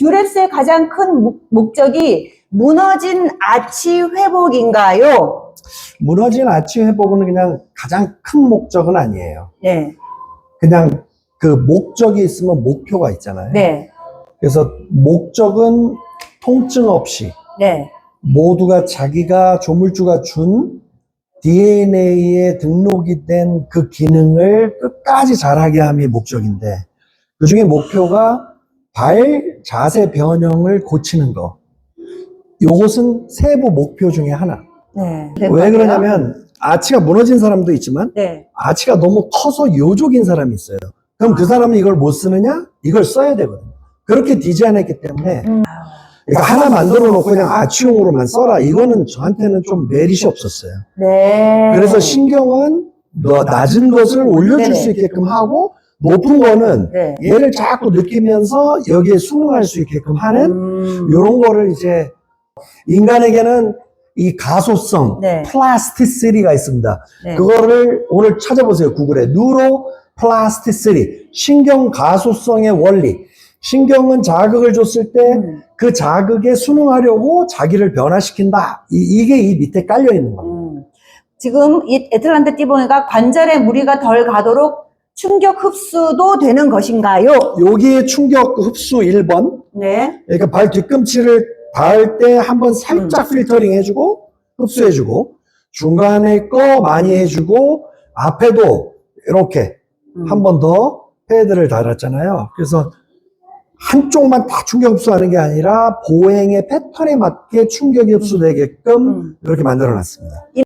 듀랩스의 가장 큰 목- 목적이 무너진 아치 회복인가요? 무너진 아치 회복은 그냥 가장 큰 목적은 아니에요. 네, 그냥 그 목적이 있으면 목표가 있잖아요. 네, 그래서 목적은 통증 없이 네, 모두가 자기가 조물주가 준 DNA에 등록이 된 그 기능을 끝까지 잘하게 함이 목적인데 그 중에 목표가 발 자세 변형을 고치는 거. 요것은 세부 목표 중에 하나. 네. 왜 그러냐면 아치가 무너진 사람도 있지만 네, 아치가 너무 커서 요족인 사람이 있어요. 그럼 그 사람은 이걸 못 쓰느냐? 이걸 써야 되거든요. 그렇게 디자인했기 때문에 음. 그러니까 하나 만들어 놓고 그냥 아치용으로만 써라. 이거는 저한테는 좀 메리시 없었어요. 네. 그래서 신경은 너 낮은 것을 올려줄 네네. 수 있게끔 하고 높은 거는 네. 얘를 자꾸 느끼면서 여기에 수긍할 수 있게끔 하는 음. 이런 거를 이제 인간에게는 이 가소성, 네. 플라스티시리가 있습니다. 네. 그거를 오늘 찾아보세요. 구글에. 뉴로 플라스티시리. 신경 가소성의 원리. 신경은 자극을 줬을 때 음. 그 자극에 순응하려고 자기를 변화시킨다. 이, 게이 밑에 깔려 있는 겁니다. 음. 지금 이 애틀란타 띠봉이가 관절에 무리가 덜 가도록 충격 흡수도 되는 것인가요? 여기에 충격 흡수 1번. 네. 그러니까 발 뒤꿈치를 닿을 때 한번 살짝 필터링 해주고 흡수해주고 중간에 거 많이 해주고 앞에도 이렇게 음. 한번 더 패드를 달았잖아요. 그래서 한쪽만 다 충격 흡수하는 게 아니라 보행의 패턴에 맞게 충격이 흡수되게끔 음. 이렇게 만들어 놨습니다.